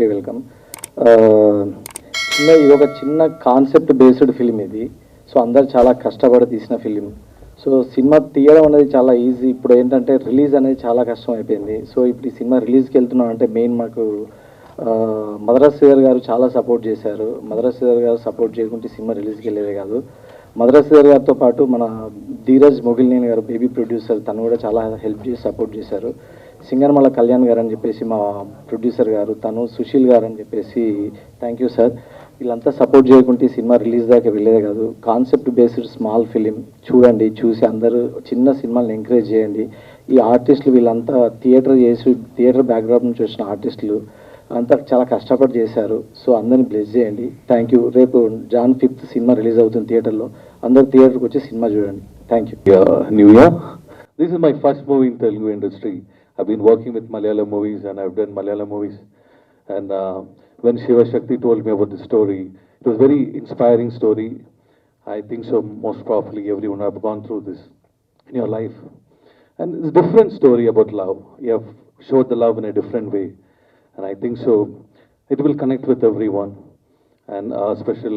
Happy welcome. చిన్న ఇది ఒక చిన్న కాన్సెప్ట్ బేస్డ్ ఫిలిం ఇది. సో అందరు చాలా కష్టపడి తీసిన ఫిలిం. సో సినిమా తీయడం అనేది చాలా ఈజీ. ఇప్పుడు ఏంటంటే రిలీజ్ అనేది చాలా కష్టం అయిపోయింది. సో ఇప్పుడు ఈ సినిమా రిలీజ్కి వెళ్తున్నాం అంటే మెయిన్ మాకు మద్రాస్ శ్రీధర్ గారు చాలా సపోర్ట్ చేశారు. మద్రాస్ శ్రీధర్ గారు సపోర్ట్ చేయకుంటే సినిమా రిలీజ్కి వెళ్ళేదే కాదు. మద్రాస్ శ్రీధర్ గారితో పాటు మన ధీరజ్ మొగిలినేని గారు బేబీ ప్రొడ్యూసర్ తను కూడా చాలా హెల్ప్ చేసి సపోర్ట్ చేశారు. సింగర్మల కళ్యాణ్ గారు అని చెప్పేసి మా ప్రొడ్యూసర్ గారు తను సుశీల్ గారు అని చెప్పేసి థ్యాంక్ యూ సార్ వీళ్ళంతా సపోర్ట్ చేయకుంటే ఈ సినిమా రిలీజ్ దాకా వెళ్ళేదే కాదు. కాన్సెప్ట్ బేస్డ్ స్మాల్ ఫిలిం చూడండి చూసి అందరూ చిన్న సినిమాలను ఎంకరేజ్ చేయండి. ఈ ఆర్టిస్టులు వీళ్ళంతా థియేటర్ చేసి థియేటర్ బ్యాక్గ్రౌండ్ నుంచి వచ్చిన ఆర్టిస్టులు అంతా చాలా కష్టపడి చేశారు. సో అందరిని బ్లెస్ చేయండి. థ్యాంక్ యూ రేపు జాన్ ఫిఫ్త్ సినిమా రిలీజ్ అవుతుంది థియేటర్లో అందరు థియేటర్కి వచ్చి సినిమా చూడండి. Thank you new year this is my first movie in Telugu industry. I've been working with Malayalam movies and I've done Malayalam movies. And uh, when Shiva Shakti told me about the story, it was very inspiring story. I think so most probably everyone have gone through this in your life. And it's a different story about love. You have showed the love in a different way. And I think so it will connect with everyone. And uh, special,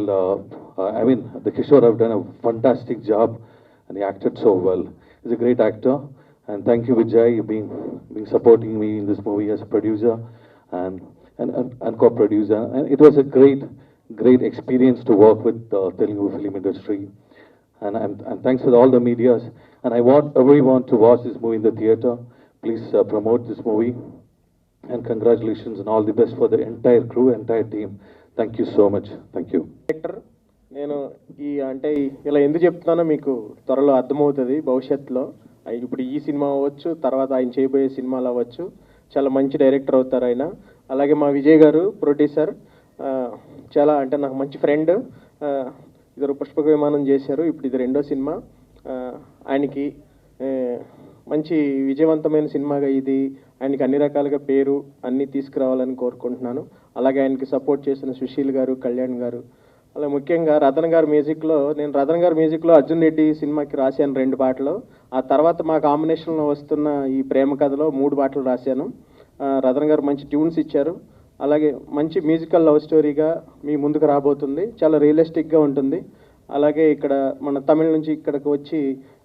uh, uh, I mean, the Kishore have done a fantastic job and he acted so well. He's a great actor. And thank you, Vijay, you being, being supporting me in this movie as a producer and, and, and, and co-producer. And it was a great, great experience to work with the Telugu film industry. And, I'm, and thanks for all the medias. And I want everyone to watch this movie in the theater. Please uh, promote this movie. And congratulations and all the best for the entire crew, entire team. Thank you so much. Thank you. Director నేను ఈ అంటే ఇలా ఎందుకు చెప్తున్నానో మీకు త్వరలో అర్థమవుతుంది భవిష్యత్తులో ఇప్పుడు ఈ సినిమా అవ్వచ్చు తర్వాత ఆయన చేయబోయే సినిమాలు అవ్వచ్చు. చాలా మంచి డైరెక్టర్ అవుతారు ఆయన. అలాగే మా విజయ్ గారు ప్రొడ్యూసర్ చాలా అంటే నాకు మంచి ఫ్రెండ్. ఇద్దరు పుష్పక విమానం చేశారు. ఇప్పుడు ఇది రెండో సినిమా. ఆయనకి మంచి విజయవంతమైన సినిమాగా ఇది. ఆయనకి అన్ని రకాలుగా పేరు అన్నీ తీసుకురావాలని కోరుకుంటున్నాను. అలాగే ఆయనకి సపోర్ట్ చేసిన సుశీల్ గారు కళ్యాణ్ గారు అలా ముఖ్యంగా రతన్ గారి మ్యూజిక్లో నేను రతన్ గారి మ్యూజిక్లో అర్జున్ రెడ్డి సినిమాకి రాశాను రెండు పాటలు. ఆ తర్వాత మా కాంబినేషన్లో వస్తున్న ఈ ప్రేమ కథలో మూడు పాటలు రాశాను. రతన్ గారు మంచి ట్యూన్స్ ఇచ్చారు. అలాగే మంచి మ్యూజికల్ లవ్ స్టోరీగా మీ ముందుకు రాబోతుంది. చాలా రియలిస్టిక్గా ఉంటుంది. అలాగే ఇక్కడ మన తమిళ నుంచి ఇక్కడికి వచ్చి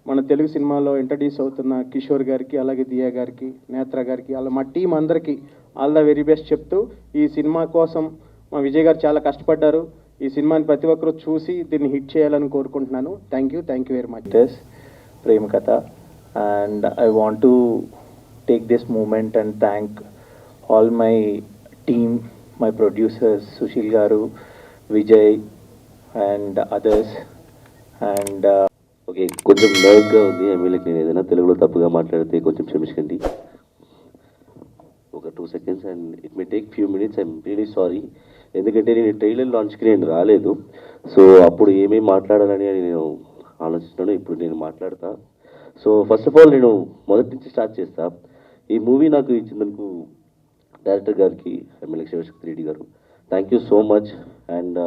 మన తెలుగు సినిమాలో ఇంట్రడ్యూస్ అవుతున్న కిషోర్ గారికి అలాగే దియా గారికి నేత్ర గారికి అలా మా టీం అందరికీ ఆల్ ద వెరీ బెస్ట్ చెప్తూ ఈ సినిమా కోసం మా విజయ్ గారు చాలా కష్టపడ్డారు. ఈ సినిమాని ప్రతి ఒక్కరూ చూసి దీన్ని హిట్ చేయాలని కోరుకుంటున్నాను. Thank you thank you very much Prem Katha. And I want to take this moment and thank all my team, my producers, Sushil Garu, Vijay and others. And uh, okay కొంచెం నర్వస్గా ఉంది. ఎమ్మెల్యేకి నేను ఏదైనా తెలుగులో తప్పుగా మాట్లాడితే కొంచెం క్షమించండి ఒక two seconds and it may take few minutes I'm really sorry ఎందుకంటే నేను ట్రైలర్ లాంచ్కి నేను రాలేదు. సో అప్పుడు ఏమేమి మాట్లాడాలని అని నేను ఆలోచిస్తున్నాను. ఇప్పుడు నేను మాట్లాడతా. సో ఫస్ట్ ఆఫ్ ఆల్ నేను మొదటి నుంచి స్టార్ట్ చేస్తా. ఈ మూవీ నాకు ఇచ్చినందుకు డైరెక్టర్ గారికి ఎమ్మెల్యే శివశక్తి రెడ్డి గారు thank you so much and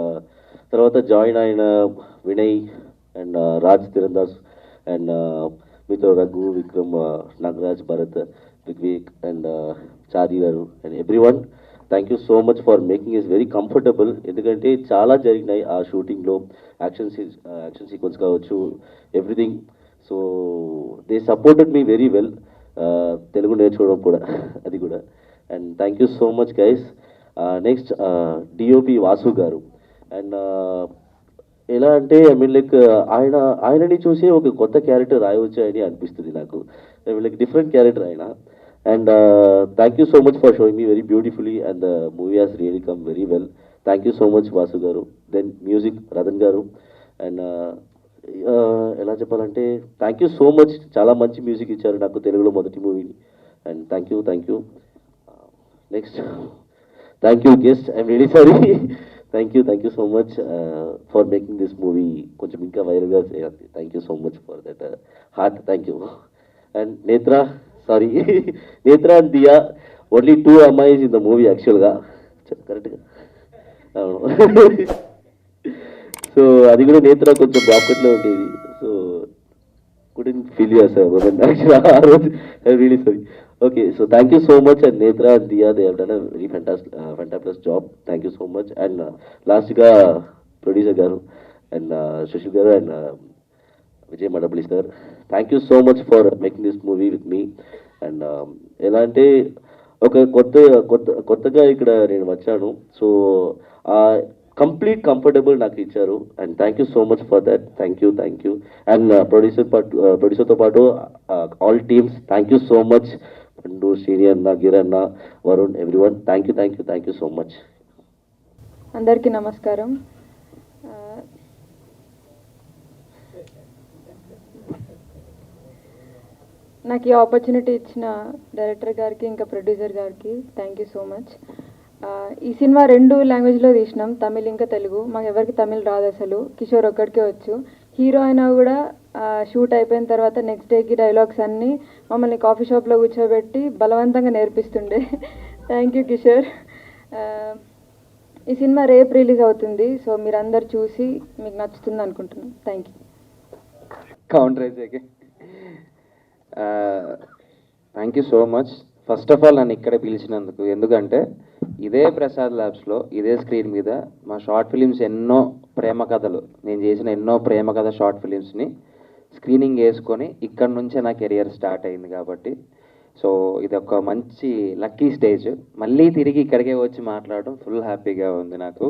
తర్వాత జాయిన్ అయిన Vinay and uh, Raj Tirandas and uh, మీతో రఘు విక్రమ్ uh, నాగరాజ్ భరత్ రిగ్వేక్ అండ్ చారి గారు and every one thank you so much for making is very comfortable ఎందుకంటే చాలా జరిగినాయి ఆ షూటింగ్లో యాక్షన్ యాక్షన్ సీక్వెన్స్ కావచ్చు everything so they supported me very well Telugu నేర్చుకోవడం కూడా అది కూడా. And thank you so much guys next DOP Vasu గారు. అండ్ uh, ఎలా అంటే ఐ మీన్ లైక్ ఆయన ఆయనని చూసి ఒక కొత్త క్యారెక్టర్ రాయవచ్చు అని అనిపిస్తుంది నాకు. I mean like different character ఆయన. And thank you so much for showing me very beautifully and the movie has really come very well thank you so much Vasu గారు దెన్ మ్యూజిక్ రతన్ గారు and ఎలా చెప్పాలంటే thank you so much చాలా మంచి music ఇచ్చారు నాకు తెలుగులో మొదటి మూవీని and thank you thank you next thank you guest I'm really sorry thank you thank you so much for making this movie కొంచెం ఇంకా వైరల్గా చేయాలి. Thank you so much for that heart thank you and Netra sorry Netra Diya only two అమ్మాయిస్ in the movie యాక్చువల్గా కరెక్ట్గా అవును so అది కూడా నేత్ర కొంచెం బాకెట్లో ఉండేది సో కుడిన్ ఫీల్ చేస్తారు యాక్చువల్ ఆ రోజు really sorry okay so thank you so much and Netra and Diya they done very ఫెంటాస్ fantastic job thank you so much and లాస్ట్గా ప్రొడ్యూసర్ గారు అండ్ సుశీల్ గారు and Vijay Madabali sir thank you so much for making this movie with me and ఎలా అంటే ఒక కొత్త కొత్త కొత్తగా ఇక్కడ నేను వచ్చాను. సో కంప్లీట్ కంఫర్టబుల్ నాకు ఇచ్చారు. And thank you so much for that thank you thank you and producer పాటు ప్రొడ్యూసర్తో పాటు all teams thank you so much Pandu Srini అన్న గిరన్న Varun every one thank you thank you thank you so much అందరికీ నమస్కారం. Uh, నాకు ఈ opportunity ఇచ్చిన director గారికి ఇంకా ప్రొడ్యూసర్ గారికి థ్యాంక్ యూ సో మచ్ ఈ సినిమా రెండు లాంగ్వేజ్లో తీసినాం తమిళ్ ఇంకా తెలుగు. మాకు ఎవరికి తమిళ్ రాదు అసలు. కిషోర్ ఒక్కడికే వచ్చు. హీరో అయినా కూడా షూట్ అయిపోయిన తర్వాత నెక్స్ట్ డేకి డైలాగ్స్ అన్నీ మమ్మల్ని కాఫీ షాప్లో కూర్చోబెట్టి బలవంతంగా నేర్పిస్తుండే. Thank you Kishore. ఈ సినిమా రేపు రిలీజ్ అవుతుంది. సో మీరందరు చూసి మీకు నచ్చుతుంది అనుకుంటున్నాను thank you counter వేసాకి thank you so much first of all నన్ను ఇక్కడ పిలిచినందుకు. ఎందుకంటే ఇదే ప్రసాద్ ల్యాబ్స్లో ఇదే స్క్రీన్ మీద మా షార్ట్ ఫిలిమ్స్ ఎన్నో ప్రేమ కథలు నేను చేసిన ఎన్నో ప్రేమ కథ షార్ట్ ఫిలిమ్స్ని స్క్రీనింగ్ వేసుకొని ఇక్కడ నుంచే నా కెరియర్ స్టార్ట్ అయింది కాబట్టి. సో ఇది ఒక మంచి లక్కీ స్టేజ్ మళ్ళీ తిరిగి ఇక్కడికే వచ్చి మాట్లాడడం ఫుల్ హ్యాపీగా ఉంది నాకు.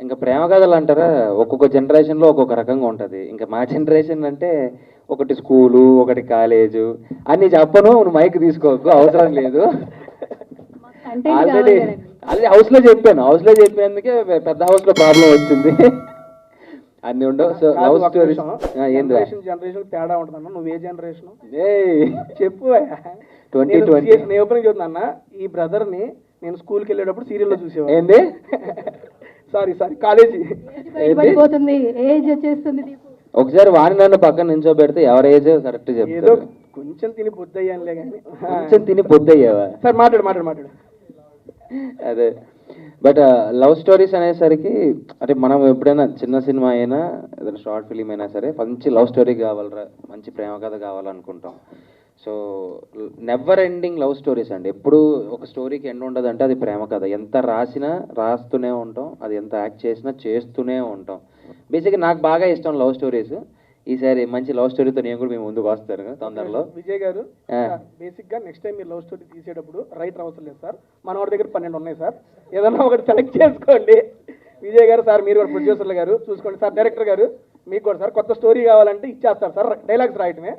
ఇంకా ప్రేమ కథలు అంటారా? ఒక్కొక్క జనరేషన్లో ఒక్కొక్క రకంగా ఉంటుంది. ఇంకా మా జనరేషన్ అంటే ఒకటి స్కూలు ఒకటి కాలేజు అన్ని చెప్పను నువ్వు మైక్ తీసుకోకు అవసరం లేదు. ఆల్రెడీ ఆల్రెడీ హౌస్లో చెప్పాను. హౌస్లో చెప్పినందుకే పె- పెద్ద హౌస్లో ప్రాబ్లం వచ్చింది. అన్ని ఉండవు. సో లవ్ స్టోరీస్ ఏంది జనరేషన్ జనరేషన్ తేడా ఉంటుందన్న. నువ్వు ఏ జనరేషన్ చెప్పు 2020. నేను ఓపెనింగ్ చెప్తున్నా ఈ బ్రదర్ని నేను స్కూల్కి వెళ్ళేటప్పుడు సీరియల్లో చూసేవాడు ఏంది? సారీ సారీ కాలేజీ ఏజ్ వచ్చేస్తుంది ఒకసారి వాణి నన్ను పక్కన నించోబెడితే ఎవరి ఏజ్ కరెక్ట్ ఏదో చెప్తారు కొంచెం తిని బుద్ధి అయ్యానులే కానీ కొంచెం తిని పొద్దయ్యావా సార్ మాట్లాడు మాట్లాడు మాట్లాడు. అదే. బట్ లవ్ స్టోరీస్ అనేసరికి అంటే మనం ఎప్పుడైనా చిన్న సినిమా అయినా ఏదైనా షార్ట్ ఫిలిం అయినా సరే మంచి లవ్ స్టోరీ కావాలరా మంచి ప్రేమ కథ కావాలనుకుంటాం. So never ending love stories అండి. ఎప్పుడు ఒక స్టోరీకి ఎండ్ ఉండదు అంటే అది ప్రేమ కథ. ఎంత రాసినా రాస్తూనే ఉంటాం అది ఎంత యాక్ట్ చేసినా చేస్తూనే ఉంటాం. బేసిక్గా నాకు బాగా ఇష్టం లవ్ స్టోరీస్ ఈసారి మంచి లవ్ స్టోరీతో నేను కూడా మేము ముందుకు వస్తాను తొందరలో. విజయ్ గారు. బేసిక్గా నెక్స్ట్ టైం మీరు లవ్ స్టోరీ తీసేటప్పుడు రైటర్ అవసరం లేదు సార్. మన వాడి దగ్గర పన్నెండు ఉన్నాయి సార్. ఏదన్నా ఒకటి సెలెక్ట్ చేసుకోండి. విజయ్ గారు సార్ మీరు కూడా ప్రొడ్యూసర్లు గారు చూసుకోండి. సార్ డైరెక్టర్ గారు మీకు కూడా సార్ కొత్త స్టోరీ కావాలంటే ఇచ్చేస్తారు సార్. డైలాగ్స్ రాయటమే.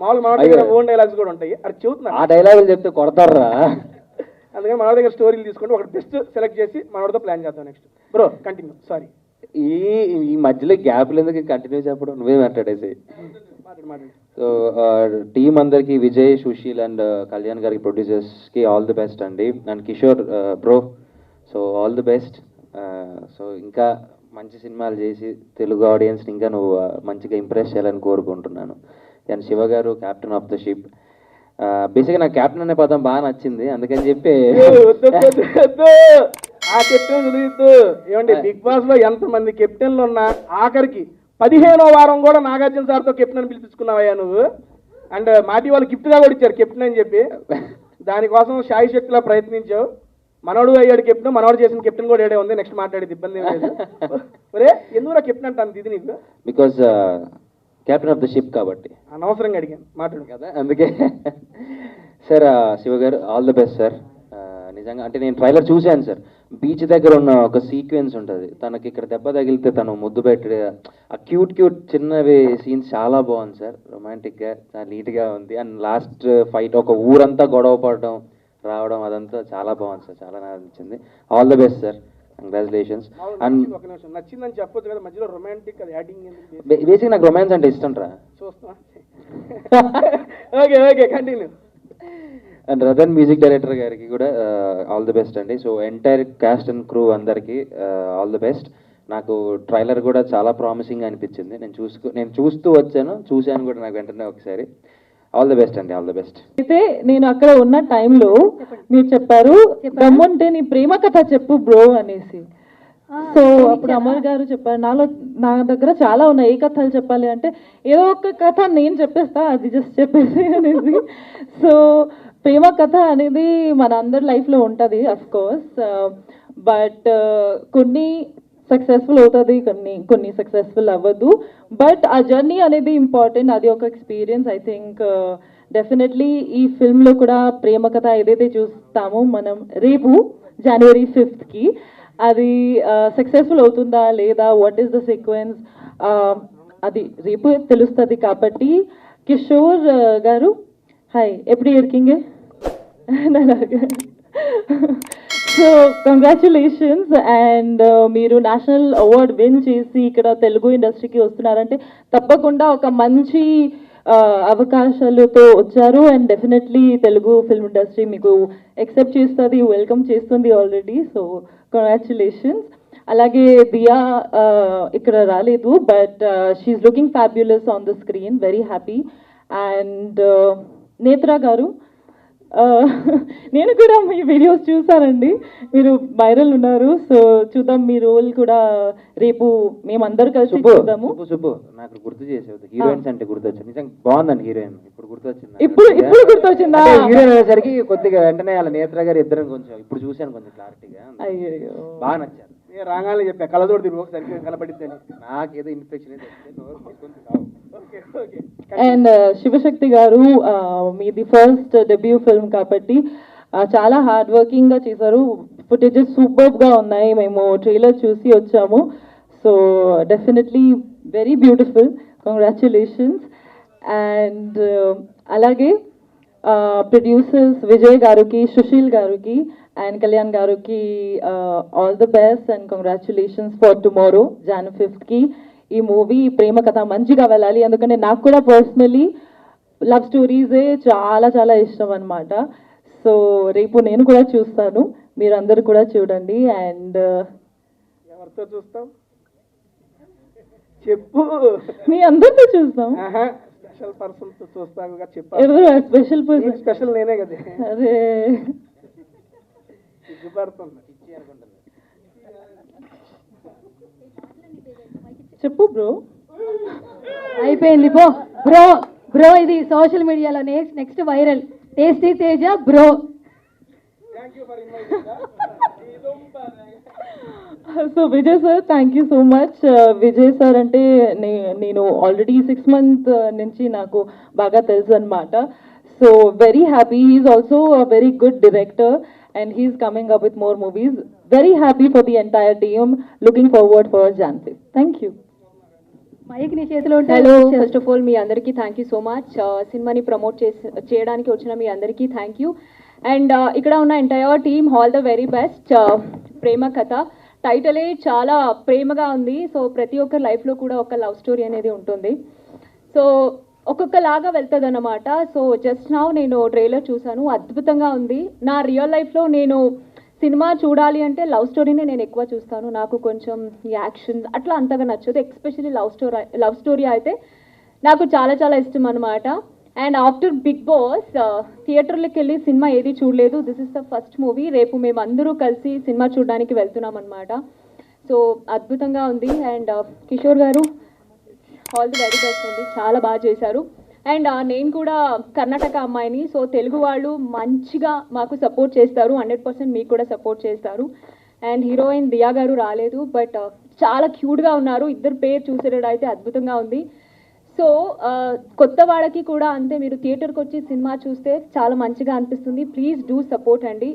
మామూలు మన వాడి దగ్గర ఓన్ డైలాగ్స్ కూడా ఉంటాయి. అది చెబుతున్నాను. ఆ డైలాగులు చెప్తే కొడతారా అందుకని మన దగ్గర స్టోరీలు తీసుకుంటే ఒకటి బెస్ట్ సెలెక్ట్ చేసి మనోడితో ప్లాన్ చేద్దాం నెక్స్ట్ బ్రో కంటిన్యూ సారీ ఈ ఈ మధ్యలో గ్యాప్లు ఎందుకు కంటిన్యూ చెప్పడం? నువ్వే మాట్లాడేసి మాట్లాడు మాట్లాడు. సో టీం అందరికి విజయ్ సుశీల్ అండ్ కళ్యాణ్ గారికి ప్రొడ్యూసర్స్కి ఆల్ ది బెస్ట్ అండి. And Kishore bro so all the best so ఇంకా మంచి సినిమాలు చేసి తెలుగు ఆడియన్స్ని ఇంకా నువ్వు మంచిగా ఇంప్రెస్ చేయాలని కోరుకుంటున్నాను. అండ్ శివ గారు క్యాప్టెన్ ఆఫ్ ద షిప్ బేసిక్గా నాకు క్యాప్టెన్ అనే పదం బాగా నచ్చింది. అందుకని చెప్పి. ఆ కెప్టెన్ చదివిద్దు ఏమండి బిగ్ బాస్లో ఎంత మంది కెప్టెన్లు ఉన్నా ఆఖరికి పదిహేనో వారం కూడా నాగార్జున సార్తో కెప్టెన్ అని పిలిపించుకున్నావయ్యా నువ్వు. అండ్ మాటి వాళ్ళు గిఫ్ట్గా కూడా ఇచ్చారు కెప్టెన్ అని చెప్పి. దానికోసం షాయి శక్తిలా ప్రయత్నించావు. మనోడు అయ్యాడు కెప్టెన్ మనోడు చేసిన కెప్టెన్ కూడా ఏడే ఉంది నెక్స్ట్ మాట్లాడేది ఇబ్బంది ఏం లేదు. ఒరే ఎందుకు కెప్టెన్ అంటాను ఇది నీకు? Because captain of the ship కాబట్టి. అనవసరంగా అడిగాను మాట్లాడు. కదా అందుకే. సార్ శివ గారు ఆల్ ద బెస్ట్ సార్ నిజంగా అంటే నేను ట్రైలర్ చూశాను సార్ బీచ్ దగ్గర ఉన్న ఒక సీక్వెన్స్ ఉంటుంది. తనకి ఇక్కడ దెబ్బ తగిలితే తను ముద్దు పెట్టి ఆ క్యూట్ క్యూట్ చిన్నవి సీన్స్ చాలా బాగుంది సార్ రొమాంటిక్గా చాలా నీట్గా ఉంది. అండ్ లాస్ట్ ఫైట్ ఒక ఊరంతా గొడవ పడడం రావడం అదంతా చాలా బాగుంది సార్ చాలా నచ్చింది all the best sir congratulations and నచ్చిందని చెప్పొచ్చు కదా మధ్యలో రొమాంటిక్ అది యాడింగ్ బేసిక్ నాకు రొమాన్స్ అంటే ఇష్టం రా. Okay okay continue and Ratan music director గారికి కూడా ఆల్ ది బెస్ట్ అండి. So entire cast and crew అందరికి ఆల్ ది బెస్ట్ నాకు ట్రైలర్ కూడా చాలా ప్రామిసింగ్ అనిపించింది. నేను చూసుకు నేను చూస్తూ వచ్చాను చూశాను కూడా నాకు వెంటనే ఒకసారి. ఆల్ ది బెస్ట్ అండి ఆల్ ది బెస్ట్ అయితే నేను అక్కడ ఉన్న టైంలో మీరు చెప్పారు దమ్ముంటే నీ ప్రేమ కథ చెప్పు బ్రో అనేసి. సో అప్పుడు అమర్ గారు చెప్పారు నాలో నా దగ్గర చాలా ఉన్నాయి ఏ కథలు చెప్పాలి అంటే ఏదో ఒక కథ నేను చెప్పేస్తా అది జస్ట్ చెప్పేసి అనేది సో ప్రేమ కథ అనేది మన అందరి లైఫ్లో ఉంటుంది అఫ్ కోర్స్ బట్ కొన్ని సక్సెస్ఫుల్ అవుతుంది కొన్ని కొన్ని సక్సెస్ఫుల్ అవ్వదు. బట్ ఆ జర్నీ అనేది ఇంపార్టెంట్ అది ఒక ఎక్స్పీరియన్స్ ఐ థింక్ డెఫినెట్లీ ఈ ఫిల్మ్లో కూడా ప్రేమ కథ ఏదైతే చూస్తామో మనం రేపు జనవరి ఫిఫ్త్కి అది uh, సక్సెస్ఫుల్ అవుతుందా లేదా వాట్ ఈస్ ద సీక్వెన్స్ అది రేపు తెలుస్తుంది కాబట్టి కిషోర్ uh, గారు హాయ్ ఎప్పుడు ఇరికింగే సో కంగ్రాచులేషన్స్ అండ్ మీరు నేషనల్ అవార్డ్ విన్ చేసి ఇక్కడ తెలుగు ఇండస్ట్రీకి వస్తున్నారంటే తప్పకుండా ఒక మంచి అవకాశాలతో వచ్చారు and definitely Telugu film industry మీకు ఎక్సెప్ట్ చేస్తుంది వెల్కమ్ చేస్తుంది ఆల్రెడీ సో కంగ్రాచులేషన్స్ అలాగే దియా ఇక్కడ రాలేదు but she's looking fabulous on the screen very happy and Netra గారు నేను కూడా మీ వీడియోస్ చూసానండి మీరు వైరల్ ఉన్నారు. సో చూద్దాం మీ రోల్ కూడా రేపు మేమందరు కలిసి చూద్దాము. సుబ్బు నాకు గుర్తు చేసేది. హీరోయిన్స్ అంటే గుర్తొచ్చింది. నిజంగా బాగుందండి హీరోయిన్ ఇప్పుడు గుర్తొచ్చింది? ఇప్పుడు ఇప్పుడు గుర్తొచ్చిందా? హీరోయిన్ అయ్యేసరికి కొద్దిగా వెంటనే వాళ్ళ నేత్ర గారు ఇద్దరం కొంచెం ఇప్పుడు చూశాను కొంచెం క్లారిటీగా అయ్యో బాగా నచ్చారు. నేను రాగానే చెప్పా కళ్ళతోటి తిరుగు ఒకసారి కనపడిద్దని నాకేదో ఇన్ఫెక్షన్ అండ్ uh, శివశక్తి గారు uh, మీది ఫస్ట్ డెబ్యూ ఫిల్మ్ కాబట్టి uh, చాలా హార్డ్ వర్కింగ్గా చేశారు. ఫుటేజెస్ సూపర్గా ఉన్నాయి. మేము ట్రైలర్ చూసి వచ్చాము. So definitely very beautiful congratulations and అలాగే ప్రొడ్యూసర్స్ విజయ్ గారికి సుశీల్ గారికి అండ్ కళ్యాణ్ గారికి all the best and congratulations for tomorrow June ఫిఫ్త్కి ఈ మూవీ ప్రేమ కథ మంచిగా వెళ్ళాలి. ఎందుకంటే నాకు కూడా పర్సనలీ లవ్ స్టోరీసే చాలా చాలా ఇష్టం అనమాట సో రేపు నేను కూడా చూస్తాను. మీరందరూ కూడా చూడండి. అండ్ ఎవరితో చూస్తాం? చెప్పు. మీ అందరితో చూస్తాం. స్పెషల్ పర్సన్ చెప్పాలి. ఎవరు స్పెషల్ పర్సన్ స్పెషల్ నేనే కదా. సిగ్గుపడుతుంది చెప్పు బ్రో. అయిపోయింది. పో. బ్రో బ్రో ఇది సోషల్ మీడియాలో next next viral tasty Teja bro so Vijay sir thank you so much Vijay sir అంటే నేను ఆల్రెడీ సిక్స్ మంత్ నుంచి నాకు బాగా తెలుసు అనమాట so very happy he's also very good director and he's coming up with more movies very happy for the entire team looking forward for Jhansi thank you mike నీ చేతిలో ఉంటే hello first of all మీ అందరికీ thank you so much సినిమాని promote చేసి చేయడానికి వచ్చిన మీ అందరికీ థ్యాంక్ యూ అండ్ ఇక్కడ ఉన్న entire team all the very best ప్రేమ కథ. టైటలే చాలా ప్రేమగా ఉంది. సో ప్రతి ఒక్కరి లైఫ్లో కూడా ఒక లవ్ స్టోరీ అనేది ఉంటుంది. సో ఒక్కొక్కలాగా వెళ్తుంది అనమాట సో జస్ట్ నా నేను ట్రైలర్ చూశాను. అద్భుతంగా ఉంది. నా రియల్ లైఫ్లో నేను సినిమా చూడాలి అంటే లవ్ స్టోరీనే నేను ఎక్కువ చూస్తాను. నాకు కొంచెం యాక్షన్ అట్లా అంతగా నచ్చదు. Especially love story love story అయితే నాకు చాలా చాలా ఇష్టం అనమాట అండ్ ఆఫ్టర్ బిగ్ బాస్ థియేటర్లోకి వెళ్ళి సినిమా ఏది చూడలేదు. This is the first movie రేపు మేము అందరూ కలిసి సినిమా చూడడానికి వెళ్తున్నాం అనమాట సో అద్భుతంగా ఉంది. అండ్ uh, కిషోర్ గారు ఆల్ ది వెరీ బెస్ట్ అండి. చాలా బాగా చేశారు. అండ్ uh, నేను కూడా కర్ణాటక అమ్మాయిని. సో తెలుగు వాళ్ళు మంచిగా మాకు సపోర్ట్ చేస్తారు. హండ్రెడ్ పర్సెంట్ మీకు కూడా సపోర్ట్ చేస్తారు. అండ్ హీరోయిన్ దియా గారు రాలేదు. బట్ uh, చాలా క్యూట్గా ఉన్నారు. ఇద్దరు పేరు చూసేటైతే అద్భుతంగా ఉంది. సో కొత్త వాళ్ళకి కూడా అంతే మీరు థియేటర్కి వచ్చి సినిమా చూస్తే చాలా మంచిగా అనిపిస్తుంది. ప్లీజ్ డూ సపోర్ట్ అండి.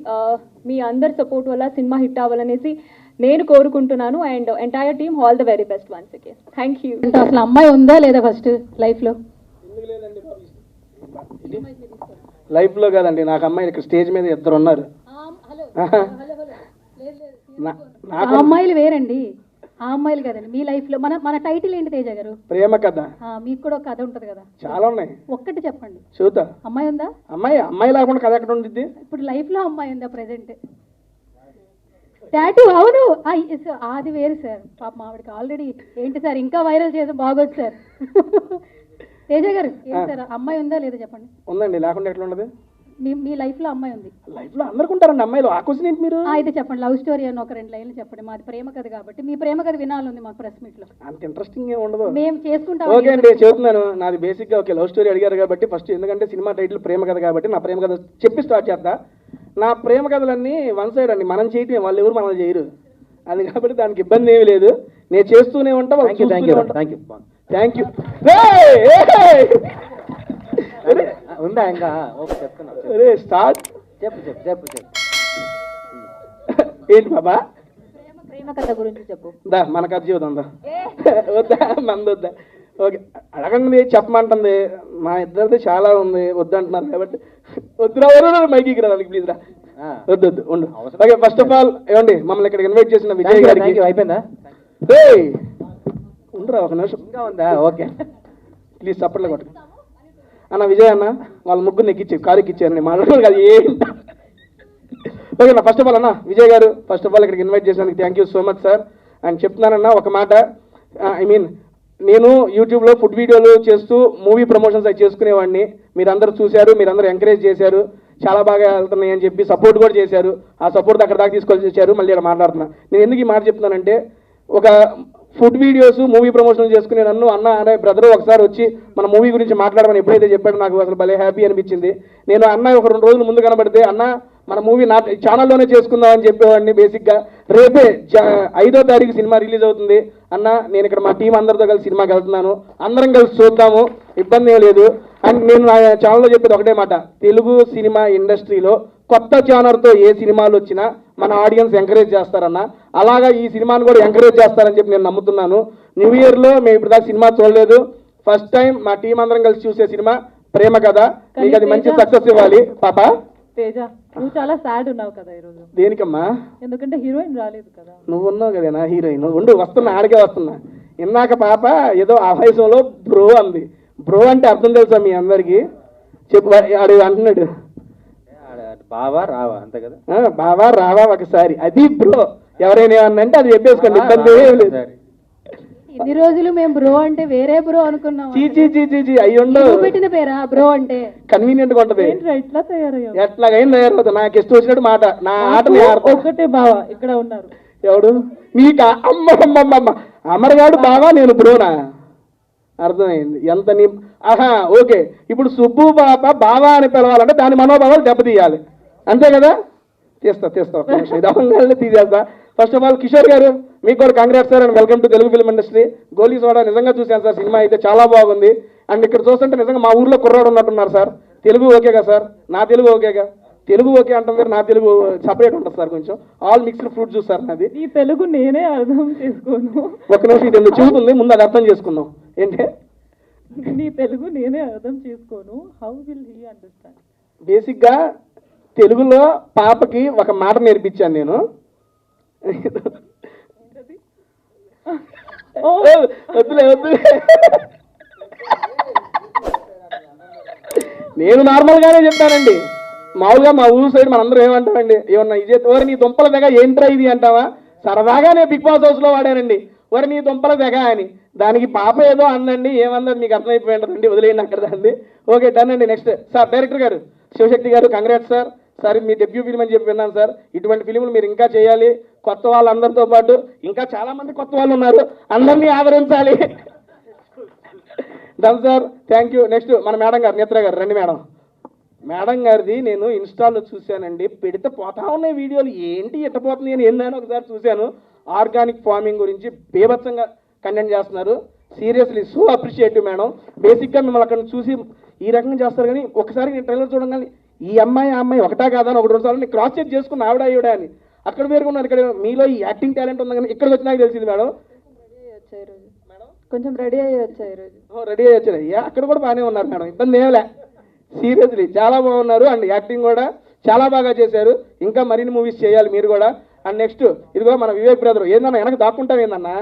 మీ అందరి సపోర్ట్ వల్ల సినిమా హిట్ అవ్వాలనేసి నేను కోరుకుంటున్నాను. And entire team all the very best once again. Thank you. అసలు అమ్మాయి ఉందా లేదా ఫస్ట్ లైఫ్లో లైఫ్లో కదండి నాకు అమ్మాయి ఇక్కడ స్టేజ్ మీద ఇద్దరు ఉన్నారు. అమ్మాయిలు వేరండి. ఆ అమ్మాయిలు కదండి మీ లైఫ్లో మన మన టైటిల్ ఏంటి తేజ గారు? ప్రేమ కథ. ఆ, మీకు కూడా ఒక కథ ఉంటది కదా. చాలా ఉన్నాయి. ఒక్కటి చెప్పండి. చూద్దా. అమ్మాయి ఉందా? అమ్మాయి అమ్మాయి లేకుండా కథ ఎక్కడ ఉండిద్ది? ఇప్పుడు లైఫ్లో అమ్మాయి ఉందా ప్రెసెంట్ టాటూ అవును. ఆ, ఎస్, అది వేరు సార్. పాప ఆవిడకి ఆల్రెడీ ఏంటి సార్ ఇంకా వైరల్ చేసి బాగోదు సార్. తేజ గారు ఏంటి సార్ అమ్మాయి ఉందా లేదా చెప్పండి. ఉందండి లేకుండా ఎట్లా ఉండదు మీ మీ లైఫ్లో అమ్మాయి ఉంది. లైఫ్లో అందరికి ఉంటారండి అమ్మాయిలు. ఆ క్వశ్చన్ ఏంటి మీరు? ఆ, అయితే చెప్పండి. లవ్ స్టోరీ అని ఒక రెండు లైన్లు చెప్పండి. మాది ప్రేమ కథ కాబట్టి. మీ ప్రేమ కథ వినాలంది మాకు ప్రెస్ మీట్లో అంత ఇంట్రెస్టింగ్ ఉండదు. మేము చేసుకుంటాం ఓకే అండి చెబుతున్నాను నాది బేసిక్గా ఓకే లవ్ స్టోరీ అడిగారు కాబట్టి ఫస్ట్ ఎందుకంటే సినిమా టైటిల్ ప్రేమ కథ కాబట్టి నా ప్రేమ కథ చెప్పి స్టార్ట్ చేద్దా నా ప్రేమ కథలన్నీ వన్ సైడ్ అండి. మనం చేయటం వాళ్ళు ఎవరు మనం చేయరు. అది కాబట్టి దానికి ఇబ్బంది ఏమీ లేదు. నేను చేస్తూనే ఉంటా thank you thank you. Thank you thank you! ఉందా ఇంకా? ఓకే చెప్తున్నా అరే స్టార్ట్ చెప్పు చెప్పు చెప్పు చెప్పు. ఏంటి బాబా? ప్రేమ కథ గురించి చెప్పు. దా మన కథ జీవితం దా. వద్దా మంది వద్దా ఓకే అడగండి చెప్పమంటుంది. మా ఇద్దరిది చాలా ఉంది వద్దంటున్నారు కాబట్టి. వద్దురా ఎవరు మైకి రాదానికి ప్లీజ్ రా. వద్దు వద్దు ఉండు. ఓకే ఫస్ట్ ఆఫ్ ఆల్ ఏమండి మమ్మల్ని ఇక్కడికి ఇన్వైట్ చేసిన విజయ్ గారికి. అయిపోయిందా? ఏయ్! ఉండరా ఒక నిమిషం. ఇంకా ఉందా? ఓకే. ప్లీజ్ చప్పట్లు కొట్టు. అన్న విజయ్ అన్న వాళ్ళ ముగ్గురు నెక్కిచ్చి కారు ఎక్కిచ్చారు నేను కదా ఏ ఓకే అన్న ఫస్ట్ ఆఫ్ ఆల్ అన్న Vijay garu first of all ఇక్కడికి ఇన్వైట్ చేసినందుకు thank you so much sir and చెప్తున్నానన్న ఒక మాట uh, ఐ మీన్ నేను యూట్యూబ్లో ఫుడ్ వీడియోలు చేస్తూ మూవీ ప్రమోషన్స్ అవి చేసుకునేవాడిని. మీరందరూ చూశారు మీరందరూ ఎంకరేజ్ చేశారు. చాలా బాగా వెళ్తున్నాయి అని చెప్పి సపోర్ట్ కూడా చేశారు. ఆ సపోర్ట్ అక్కడ దాకా తీసుకొచ్చి వచ్చారు మళ్ళీ ఇక్కడ మాట్లాడుతున్నా. నేను ఎందుకు ఈ మాట చెప్తున్నానంటే ఒక ఫుడ్ వీడియోస్ మూవీ ప్రమోషన్ చేసుకునే నన్ను అన్న అనే బ్రదర్ ఒకసారి వచ్చి మన మూవీ గురించి మాట్లాడమని ఎప్పుడైతే చెప్పాడో నాకు అసలు భలే హ్యాపీ అనిపించింది. నేను అన్న ఒక రెండు రోజులు ముందు కనబడితే అన్న మన మూవీ నా ఛానల్లోనే చేసుకుందాం అని చెప్పేవాడిని బేసిక్గా. రేపే ఐదో తారీఖు సినిమా రిలీజ్ అవుతుంది. అన్న నేను ఇక్కడ మా టీం అందరితో కలిసి సినిమాకి వెళ్తున్నాను. అందరం కలిసి చూద్దాము. ఇబ్బంది ఏం లేదు. అండ్ నేను నా ఛానల్లో చెప్పేది ఒకటే మాట. తెలుగు సినిమా ఇండస్ట్రీలో కొత్త ఛానల్తో ఏ సినిమాలు వచ్చినా మన ఆడియన్స్ ఎంకరేజ్ చేస్తారన్న. అలాగా ఈ సినిమాను కూడా ఎంకరేజ్ చేస్తారని చెప్పి నేను నమ్ముతున్నాను. న్యూ ఇయర్లో మేము ఇప్పుడు దాకా సినిమా చూడలేదు. ఫస్ట్ టైం మా టీం అందరం కలిసి చూసే సినిమా ప్రేమ కథ. మీకు అది మంచి సక్సెస్ ఇవ్వాలి. పాప? తేజ నువ్వు చాలా సాడ్ ఉన్నావు కదా ఈరోజు. దేనికమ్మా? ఎందుకంటే హీరోయిన్ రాలేదు కదా. నువ్వు ఉన్నావు కదా నా హీరోయిన్ ఉండు వస్తున్నా ఆడికే వస్తున్నా. ఇందాక పాప ఏదో ఆవేశంలో బ్రో అంది. బ్రో అంటే అర్థం తెలుసా మీ అందరికి? చెప్పు ఆడు అంటున్నాడు. బావా రావా అంతే కదా? ఆ, బావా రావా ఒకసారి. అది బ్రో. ఎవరైనా ఏమన్నా అంటే అది చెప్పేసుకోండి ఇబ్బంది ఏం లేదు. సరే. ఇన్ని రోజులు మేము బ్రో అంటే వేరే బ్రో అనుకున్నాం చీ చీ చీ చీ చీ అయ్యి ఉండవు. నువ్వు పెట్టిన పేరా బ్రో అంటే? కన్వీనియంట్గా ఉంటది. ఏంట్రా ఇట్లా తయారయ్యావు? ఎట్లాగైనా తయారవుతుంది నాకు ఇష్టం వచ్చినట్టు మాట నా ఆట. ఒక్కటే బావ ఇక్కడ ఉన్నారు. ఎవడు? అమ్మ అమ్మ అమ్మ అమ్మ. అమరగాడు బావా నేను బ్రోనా? అర్థమైంది. ఎంత నీ ఆహా ఓకే. ఇప్పుడు సుబ్బు పాప బావా అని పిలవాలంటే దాని మనోభావాలు దెబ్బతీయాలి. అంతే కదా? తీస్తా తీస్తా ఒక నిమిషం. ఇది తీసేస్తా. First of all Kishore garu మీకు కూడా congrats sir and welcome to Telugu film industry Goli Soda నిజంగా చూశాను సార్ సినిమా అయితే చాలా బాగుంది. అండ్ ఇక్కడ చూస్తుంటే నిజంగా మా ఊర్లో కుర్రాడు ఉన్నట్టున్నారు సార్ తెలుగు ఓకేగా సార్ నా తెలుగు ఓకేగా? తెలుగు ఓకే అంటాం వేరు నా తెలుగు సపరేట్ ఉంటుంది సార్ కొంచెం. All mixed fruit juice sir నాది. నీ తెలుగు నేనే అర్థం చేసుకోను. ఒక నిమిషం ఇది చెబుతుంది ముందు అది అర్థం చేసుకుందాం. ఏంటి? నీ తెలుగు నేనే అర్థం చేసుకోను. హౌ విల్ హీ అండర్స్టాండ్ బేసిక్గా తెలుగులో పాపకి ఒక మాట నేర్పించాను నేను. వద్దులే వద్దులే. నేను నార్మల్ గానే చెప్పానండి మామూలుగా మా ఊరు సైడ్ మనందరం ఏమంటామండి ఏమన్నా ఇదే ఓరి నీ దుంపల తెగ ఏంట్రా ఇది? అంటావా? సరదాగా నేను బిగ్ బాస్ హౌస్లో వాడానండి. ఓరి నీ దుంపల తెగ అని. దానికి పాప ఏదో అందండి ఏమందని మీకు అర్థమైపోయి వదిలేయండి అక్కడ దాన్ని. ఓకే డన్ అండి next. Sir director garu Shivashakti garu congrats sir. Sir మీ డెబ్యూ ఫిల్మ్ అని చెప్పి విన్నాను సార్. ఇటువంటి ఫిలింలు మీరు ఇంకా చేయాలి. కొత్త వాళ్ళందరితో పాటు ఇంకా చాలామంది కొత్త వాళ్ళు ఉన్నారు. అందరినీ ఆదరించాలి. Done sir thank you next మన మేడం గారు నేత్ర గారు రండి మేడం. మేడం గారిది నేను ఇన్స్టాల్లో చూశానండి. పెడితే పోతా ఉన్నాయి వీడియోలు. ఏంటి ఎట్టపోతుంది అని ఏందని ఒకసారి చూశాను. ఆర్గానిక్ ఫార్మింగ్ గురించి బీభత్సంగా కంటెంట్ చేస్తున్నారు. Seriously so appreciative madam. బేసిక్గా మిమ్మల్ని అక్కడ చూసి ఈ రకంగా చేస్తారు కానీ ఒకసారి నేను ట్రైలర్ చూడగానే ఈ అమ్మాయి ఆ అమ్మాయి ఒకటా కాదా అని ఒకటి రెండు సార్లు నేను క్రాస్ చెక్ చేసుకున్న ఆవిడ ఈవిడ అని. అక్కడ పేరుకున్నారు ఇక్కడ మీలో ఈ యాక్టింగ్ టాలెంట్ ఉంది కానీ ఇక్కడికి వచ్చినాక తెలిసింది మేడం. కొంచెం రెడీ అయ్యి వచ్చా ఈరోజు. రెడీ అయ్యా అక్కడ కూడా బాగానే ఉన్నారు మేడం. ఇబ్బంది ఏమిలే సీరియస్లీ చాలా బాగున్నారు. అండ్ యాక్టింగ్ కూడా చాలా బాగా చేశారు. ఇంకా మరిన్ని మూవీస్ చేయాలి మీరు కూడా. అండ్ నెక్స్ట్ ఇదిగో మన వివేక్ బ్రదర్ ఏందన్నా వెనక దాక్కుంటాం ఏందన్నా?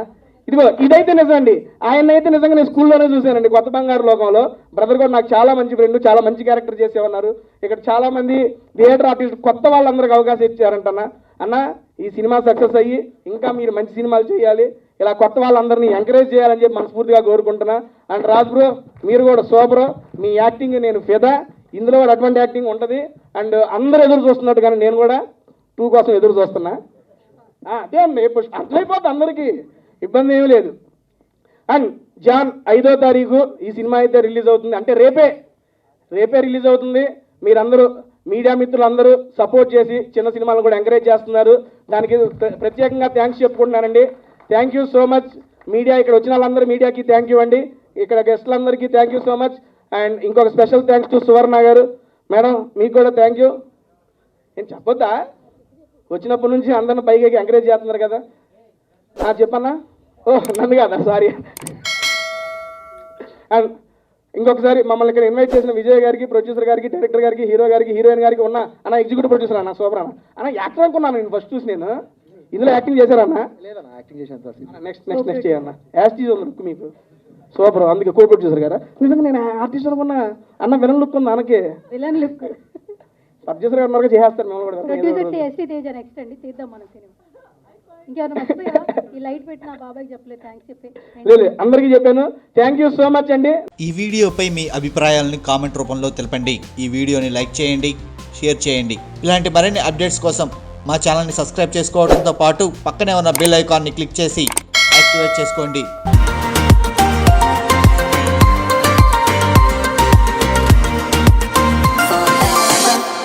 ఇదిగో ఇదైతే నిజం అండి ఆయన అయితే నిజంగా నేను స్కూల్లోనే చూశానండి కొత్త బంగారు లోకంలో. బ్రదర్ కూడా నాకు చాలా మంచి ఫ్రెండ్ చాలా మంచి క్యారెక్టర్ చేసే ఉన్నారు ఇక్కడ చాలా మంది థియేటర్ ఆర్టిస్ట్ కొత్త వాళ్ళందరికీ అవకాశం ఇచ్చారంటన్నా. అన్న ఈ సినిమా సక్సెస్ అయ్యి ఇంకా మీరు మంచి సినిమాలు చేయాలి. ఇలా కొత్త వాళ్ళందరినీ ఎంకరేజ్ చేయాలని చెప్పి మనస్ఫూర్తిగా కోరుకుంటున్నా. అండ్ రాజ్ బ్రో మీరు కూడా సోబ్రో మీ యాక్టింగ్ నేను ఫిదా. ఇందులో కూడా అటువంటి యాక్టింగ్ ఉంటుంది. అండ్ అందరు ఎదురు చూస్తున్నట్టు కానీ నేను కూడా టూ కోసం ఎదురు చూస్తున్నా. అదే అండి ఇప్పుడు అర్థమైపోతుంది అందరికీ. ఇబ్బంది ఏమీ లేదు. అండ్ జాన్ ఐదో తారీఖు ఈ సినిమా అయితే రిలీజ్ అవుతుంది. అంటే రేపే. రేపే రిలీజ్ అవుతుంది. మీరందరూ మీడియా మిత్రులందరూ సపోర్ట్ చేసి చిన్న సినిమాలను కూడా ఎంకరేజ్ చేస్తున్నారు. దానికి ప్ర- ప్రత్యేకంగా thanks చెప్పుకుంటున్నానండి. Thank you so much media ఇక్కడ వచ్చిన వాళ్ళందరూ మీడియాకి థ్యాంక్ యూ అండి. ఇక్కడ గెస్ట్లందరికీ thank you so much and ఇంకొక special thanks to Suvarna garu. Madam మీకు కూడా థ్యాంక్ యూ నేను చెప్పొద్దా? వచ్చినప్పటి నుంచి అందరిని పైకి ఎంకరేజ్ చేస్తున్నారు కదా. చెప్పన్నా? ఓ నన్ను కాదా? సారీ అండ్ ఇంకొకసారి మమ్మల్ని ఇక్కడ ఇన్వైట్ చేసిన విజయ్ గారికి ప్రొడ్యూసర్ గారికి డైరెక్టర్ గారికి హీరో గారికి హీరోయిన్ గారికి ఉన్న అన్న ఎగ్జిక్యూటివ్ ప్రొడ్యూసర్ అన్న సూపర్ అన్న. అన్న యాక్టర్ అనుకున్నాను నేను ఫస్ట్ చూసి నేను. ఇందులో యాక్టింగ్ చేశారన్న? లేదన్న యాక్టింగ్ చేశాను సార్. నెక్స్ట్ నెక్స్ట్ నెక్స్ట్ చేయన్న యాస్టీజ్ ఉంది లుక్ మీకు. సూపర్ అందుకే కో ప్రొడ్యూసర్ గారా? నిజంగా నేను ఆర్టిస్ట్ అనుకున్నా అన్న విలన్ లుక్ ఉంది అనకే విలన్ లుక్ ప్రొడ్యూసర్ గారు మరొక చేసేస్తారు మిమ్మల్ని కూడా. ప్రొడ్యూసర్ ఎస్టీ తేజ నెక్స్ట్ అండి. తీద్దాం మనం సినిమా. ఇంకేమైనా మర్చిపోయా ఈ లైట్ పెట్టిన బాబాయ్కి చెప్పలేదు. థ్యాంక్స్ చెప్పి. లేదు లేదు, అందరికీ చెప్పాను. థ్యాంక్ యూ సో మచ్ అండి. ఈ వీడియోపై మీ అభిప్రాయాలను కామెంట్ రూపంలో తెలపండి. ఈ వీడియోని లైక్ చేయండి షేర్ చేయండి. ఇలాంటి మరిన్ని అప్డేట్స్ కోసం మా ఛానల్ని సబ్స్క్రైబ్ చేసుకోవడంతో పాటు పక్కనే ఉన్న బెల్ ఐకాన్ని క్లిక్ చేసి యాక్టివేట్ చేసుకోండి.